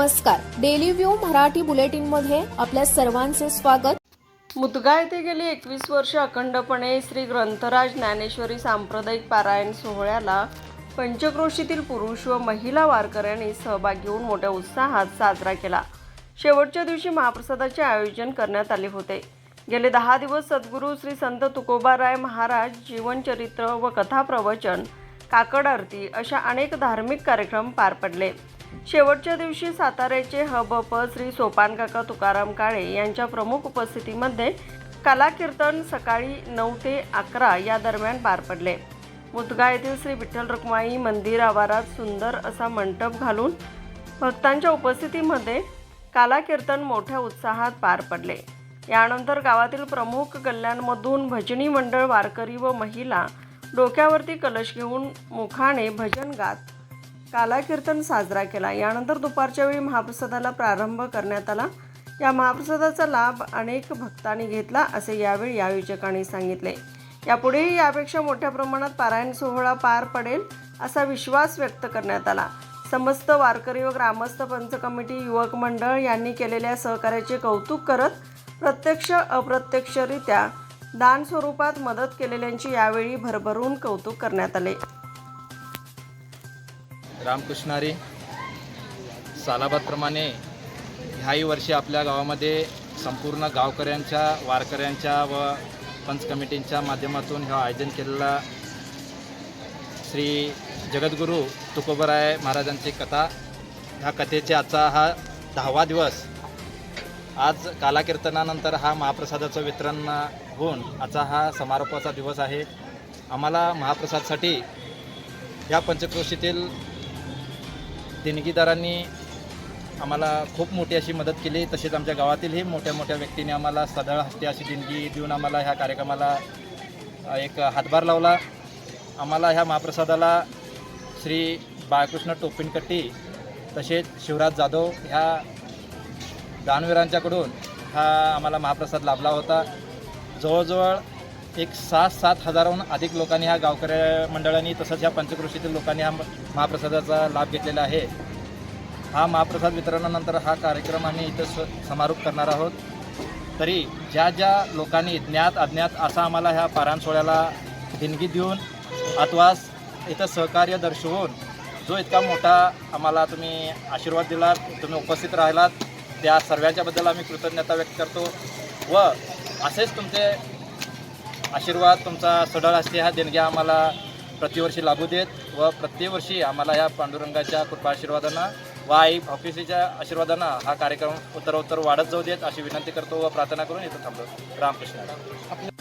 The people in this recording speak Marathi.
नमस्कार. डेली व्ह्यू मराठी बुलेटिनमध्ये आपल्या सर्वांचे स्वागत. मुदगा येथे गेली एकवीस वर्ष अखंडपणे श्री ग्रंथराज ज्ञानेश्वरी सांप्रदायिक पारायण सोहळ्याला पंचक्रोशीतील पुरुष व महिला वारकऱ्यांनी सहभाग घेऊन मोठ्या उत्साहात साजरा केला. शेवटच्या दिवशी महाप्रसादाचे आयोजन करण्यात आले होते. गेले दहा दिवस सद्गुरू श्री संत तुकोबाराय महाराज जीवनचरित्र व कथा प्रवचन काकड आरती अशा अनेक धार्मिक कार्यक्रम पार पडले. शेवटच्या दिवशी साताऱ्याचे हबप श्री सोपानकाका तुकाराम काळे यांच्या प्रमुख उपस्थितीमध्ये कला कीर्तन सकाळी नऊ ते अकरा या दरम्यान पार पडले. मुदगा येथील श्री विठ्ठल रुक्माई मंदिर आवारात सुंदर असा मंडप घालून भक्तांच्या उपस्थितीमध्ये काला कीर्तन मोठ्या उत्साहात पार पडले. यानंतर गावातील प्रमुख गल्ल्यांमधून भजनी मंडळ वारकरी व महिला डोक्यावरती कलश घेऊन मुखाने भजन गात काला कीर्तन साजरा केला. यानंतर दुपारच्या वेळी महाप्रसादाला प्रारंभ करण्यात आला. या महाप्रसादाचा लाभ अनेक भक्तांनी घेतला असे यावेळी या आयोजकांनी सांगितले. यापुढेही यापेक्षा मोठ्या प्रमाणात पारायण सोहळा पार पडेल असा विश्वास व्यक्त करण्यात आला. समस्त वारकरी व ग्रामस्थ पंच कमिटी युवक मंडळ यांनी केलेल्या सहकार्याचे कौतुक करत प्रत्यक्ष अप्रत्यक्षरित्या दान स्वरूपात मदत केलेल्यांची यावेळी भरभरून कौतुक करण्यात आले. रामकृष्णारी. सालाबादप्रमाणे ह्याही वर्षी आपल्या गावामध्ये संपूर्ण गावकऱ्यांच्या वारकऱ्यांच्या व पंच कमिटींच्या माध्यमातून हा आयोजन केलेला श्री जगद्गुरू तुकोबराय महाराजांची कथा. ह्या कथेचे आजचा हा दहावा दिवस. आज कालाकीर्तनानंतर हा महाप्रसादाचं वितरण होऊन आजचा हा समारोपाचा दिवस आहे. आम्हाला महाप्रसादसाठी या पंचक्रोशीतील देणगीदारांनी आम्हाला खूप मोठी अशी मदत केली. तसेच आमच्या गावातीलही मोठ्या मोठ्या व्यक्तींनी आम्हाला सदळ हस्ते अशी देणगी देऊन आम्हाला ह्या कार्यक्रमाला एक हातभार लावला. आम्हाला ह्या महाप्रसादाला श्री बाळकृष्ण टोपिनकट्टी तसेच शिवराज जाधव ह्या दानवीरांच्याकडून हा आम्हाला महाप्रसाद लाभला होता. जवळजवळ एक सात सात हजाराहून अधिक लोकांनी ह्या गावकऱ्या मंडळांनी तसंच ह्या पंचकृषीतील लोकांनी हा महाप्रसादाचा लाभ घेतलेला आहे. हा महाप्रसाद वितरणानंतर हा कार्यक्रम आम्ही इथं स समारोप करणार आहोत. तरी ज्या ज्या लोकांनी ज्ञात अज्ञात असा आम्हाला ह्या पारायण सोहळ्याला देणगी देऊन अथवा इथं सहकार्य दर्शवून जो इतका मोठा आम्हाला तुम्ही आशीर्वाद दिलात तुम्ही उपस्थित राहिलात त्या सर्वांच्याबद्दल आम्ही कृतज्ञता व्यक्त करतो व असेच तुमचे आशीर्वाद तुमचा सडळ असते ह्या देणग्या आम्हाला प्रतिवर्षी लागू देत व प्रतिवर्षी आम्हाला या पांडुरंगाच्या कृपा आशीर्वादानं व आई ऑफिसीच्या आशीर्वादानं हा कार्यक्रम उत्तरोत्तर वाढत जाऊ देत अशी विनंती करतो व प्रार्थना करून इथं थांबतो रामकृष्ण.